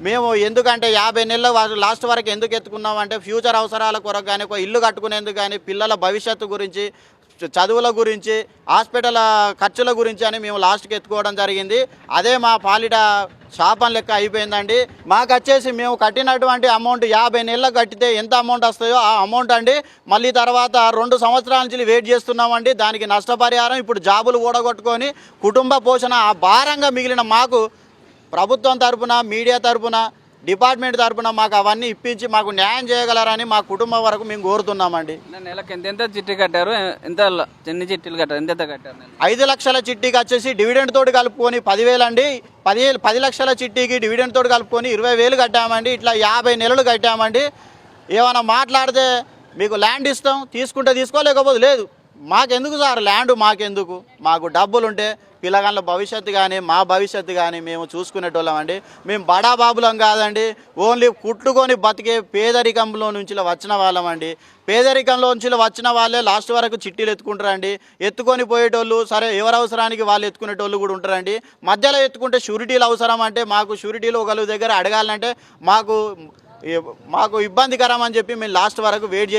మేము ఎందుకంటే యాభై నెలల వరకు లాస్ట్ వరకు ఎందుకు ఎత్తుకున్నాం అంటే ఫ్యూచర్ అవసరాల కొరకు కానీ ఒక ఇల్లు కట్టుకునేందుకు కానీ పిల్లల భవిష్యత్తు గురించి చ- చదువుల గురించి హాస్పిటల్ ఖర్చుల గురించి అని మేము లాస్ట్కి ఎత్తుకోవడం జరిగింది. అదే మా పాలిట శాపం లెక్క అయిపోయిందండి. మాకు వచ్చేసి మేము కట్టినటువంటి అమౌంట్ యాభై నెలలు కట్టితే ఎంత అమౌంట్ వస్తాయో ఆ అమౌంట్ అండి. మళ్ళీ తర్వాత రెండు సంవత్సరాల నుంచి వెయిట్ చేస్తున్నామండి. దానికి నష్టపరిహారం ఇప్పుడు జాబులు ఊడగొట్టుకొని కుటుంబ పోషణ ఆ భారంగా మిగిలిన మాకు ప్రభుత్వం తరపున మీడియా తరపున డిపార్ట్మెంట్ తరపున మాకు అవన్నీ ఇప్పించి మాకు న్యాయం చేయగలరని మా కుటుంబం వరకు మేము కోరుతున్నామండి. నెలకు ఎంత ఎంత చిట్టి కట్టారు? ఎంత ఎన్ని చిట్టీలు కట్టారు? ఎంత కట్టారు ఐదు లక్షల చిట్టీకి వచ్చేసి డివిడెండ్ తోటి కలుపుకొని పదివేలు అండి పది పది లక్షల చిట్టీకి డివిడెండ్ తోటి కలుపుకొని ఇరవై వేలు కట్టామండి. ఇట్లా యాభై నెలలు కట్టామండి. ఏమైనా మాట్లాడితే మీకు ల్యాండ్ ఇస్తాం తీసుకుంటే తీసుకోలేకపోతే లేదు. మాకెందుకు సార్? ల్యాండ్ మాకెందుకు? మాకు డబ్బులు ఉంటే పిల్లగాళ్ళ భవిష్యత్తు కానీ మా భవిష్యత్తు కానీ మేము చూసుకునేటోళ్ళం అండి. మేము బడా బాబులం కాదండి. ఓన్లీ కుట్టుకొని బతికే పేదరికంలో నుంచి వచ్చిన వాళ్ళం అండి. పేదరికంలో నుంచి వచ్చిన వాళ్ళే లాస్ట్ వరకు చిట్టీలు ఎత్తుకుంటారండి. ఎత్తుకొని పోయేటోళ్ళు సరే ఎవరి అవసరానికి వాళ్ళు ఎత్తుకునేటోళ్ళు కూడా ఉంటారండి. మధ్యలో ఎత్తుకుంటే షూరిటీలు అవసరం అంటే మాకు షూరిటీలు ఒకరి దగ్గర అడగాలంటే మాకు మాకు ఇబ్బందికరం అని చెప్పి మేము లాస్ట్ వరకు వెయిట్ చేసి